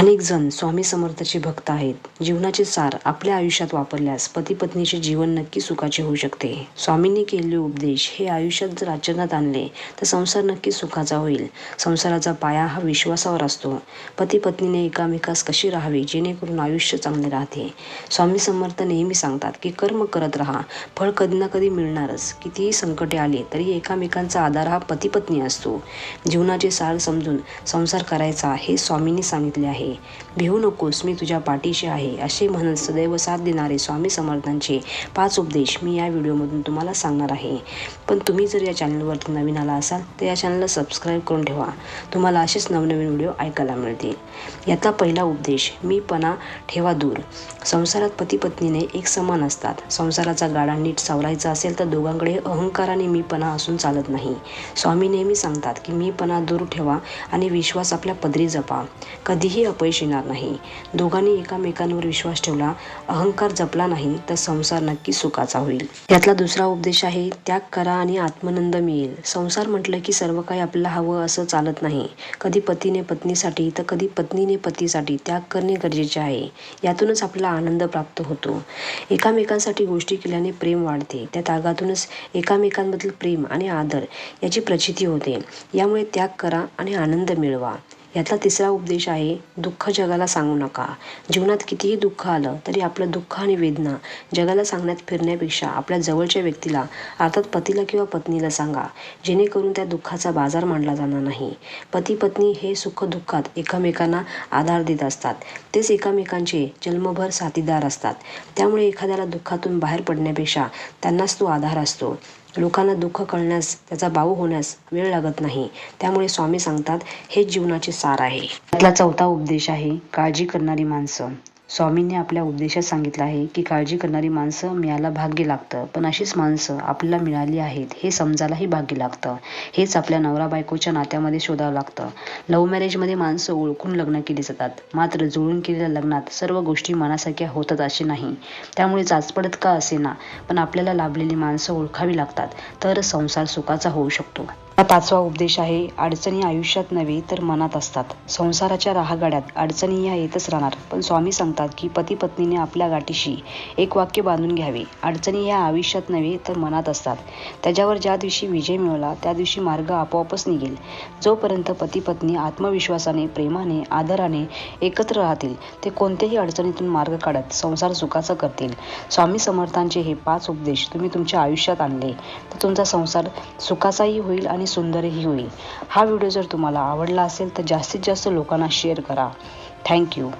अनेक जण स्वामी समर्थाचे भक्त आहेत. जीवनाचे सार आपल्या आयुष्यात वापरल्यास पती पत्नीचे जीवन नक्की सुखाचे होऊ शकते. स्वामींनी केलेले उपदेश हे आयुष्यात जर आचरणात आणले तर संसार नक्की सुखाचा होईल. संसाराचा पाया हा विश्वासावर असतो. पती पत्नीने एकामेकास कशी राहावी जेणेकरून आयुष्य चांगले राहते? स्वामी समर्थ नेहमी सांगतात की कर्म करत राहा. फळ कधी ना कधी मिळणारच. कितीही संकटे आली तरी एकामेकांचा आधार हा पती पत्नी असतो. जीवनाचे सार समजून संसार करायचा हे स्वामींनी सांगितले आहे. भिवू नकोस मी तुझ्या पाठीशी आहे असे म्हणत सदैव साथ देणारे स्वामी समर्थांचे पाच उपदेश मी या व्हिडिओमधून तुम्हाला सांगणार आहे. पण तुम्ही जर या चॅनलवरती नवीन आला असाल तर या चॅनलला सबस्क्राईब करून ठेवा. तुम्हाला असेच नवनवीन व्हिडिओ ऐकायला मिळतील. यातला पहिला उपदेश मीपणा ठेवा दूर. संसारात पती पत्नीने एक समान असतात. संसाराचा गाडा नीट सावरायचा असेल तर दोघांकडे अहंकाराने मीपणा असून चालत नाही. स्वामी नेहमी सांगतात की मीपणा दूर ठेवा आणि विश्वास आपल्या पदरी जपा. कधीही अपयश येणार नाही. दोघांनी एकामेकांवर विश्वास ठेवला अहंकार जपला नाही तर संसार नक्की सुखाचा होईल. यातला दुसरा उपदेश आहे त्याग करा आणि आत्मनंद मिळेल. संसार म्हटलं की सर्व काही आपल्याला हवं असं चालत नाही. कधी पतीने पत्नीसाठी तर कधी पत्नीने पतीसाठी त्याग करणे गरजेचे आहे. यातूनच आपल्याला आनंद प्राप्त होतो. एकामेकांसाठी गोष्टी केल्याने प्रेम वाढते. त्या त्यागातूनच एकामेकांबद्दल प्रेम आणि आदर याची प्रचिती होते. यामुळे त्याग करा आणि आनंद मिळवा. यातला तिसरा उपदेश आहे दुःख जगाला सांगू नका. जीवनात कितीही दुःख आलं तरी आपलं दुःख आणि वेदना जगाला सांगण्यात फिरण्यापेक्षा आपल्या जवळच्या व्यक्तीला अर्थात पतीला किंवा पत्नीला सांगा. जेणेकरून त्या दुःखाचा बाजार मांडला जाणार नाही. पती पत्नी हे सुख दुःखात एकमेकांना आधार देत असतात. तेच एकमेकांचे जन्मभर साथीदार असतात. त्यामुळे एखाद्याला दुःखातून बाहेर पडण्यापेक्षा त्यांनाच तो आधार असतो. लोकांना दुःख कळण्यास त्याचा बाऊ होण्यास वेळ लागत नाही. त्यामुळे स्वामी सांगतात हे जीवनाचे सार आहे. त्यातला चौथा उपदेश आहे काळजी करणारी माणसं. स्वामींनी आपल्या उपदेशात सांगितलं आहे की काळजी करणारी माणसं मिळायला भाग्य लागतं. पण अशीच माणसं आपल्याला मिळाली आहेत हे समजायलाही भाग्य लागतं. हेच आपल्या नवरा बायकोच्या नात्यामध्ये शोधावं लागतं. लव्ह मॅरेजमध्ये माणसं ओळखून लग्न केली जातात. मात्र जुळून केलेल्या लग्नात सर्व गोष्टी मनासारख्या होतात असे नाही. त्यामुळे चाचपडत का असेना? पण आपल्याला लाभलेली माणसं ओळखावी लागतात. तर संसार सुखाचा होऊ शकतो. हा पाचवा उपदेश आहे अडचणी आयुष्यात नव्हे तर मनात असतात. संसाराच्या राहागाड्यात अडचणी या येतच राहणार. पण स्वामी सांगतात की पती पत्नीने आपल्या गाठीशी एक वाक्य बांधून घ्यावे. अडचणी या आयुष्यात नव्हे तर मनात असतात. त्याच्यावर ज्या दिवशी विजय मिळवला त्या दिवशी मार्ग आपोआपच निघेल. जोपर्यंत पती पत्नी आत्मविश्वासाने प्रेमाने आदराने एकत्र राहतील ते कोणत्याही अडचणीतून मार्ग काढत संसार सुखाचा करतील. स्वामी समर्थांचे हे पाच उपदेश तुम्ही तुमच्या आयुष्यात आणले. तर तुमचा संसार सुखाचाही होईल आणि सुंदरही होईल. हा व्हिडिओ जर तुम्हाला आवडला असेल तर जास्तीत जास्त लोकांना शेअर करा. थँक्यू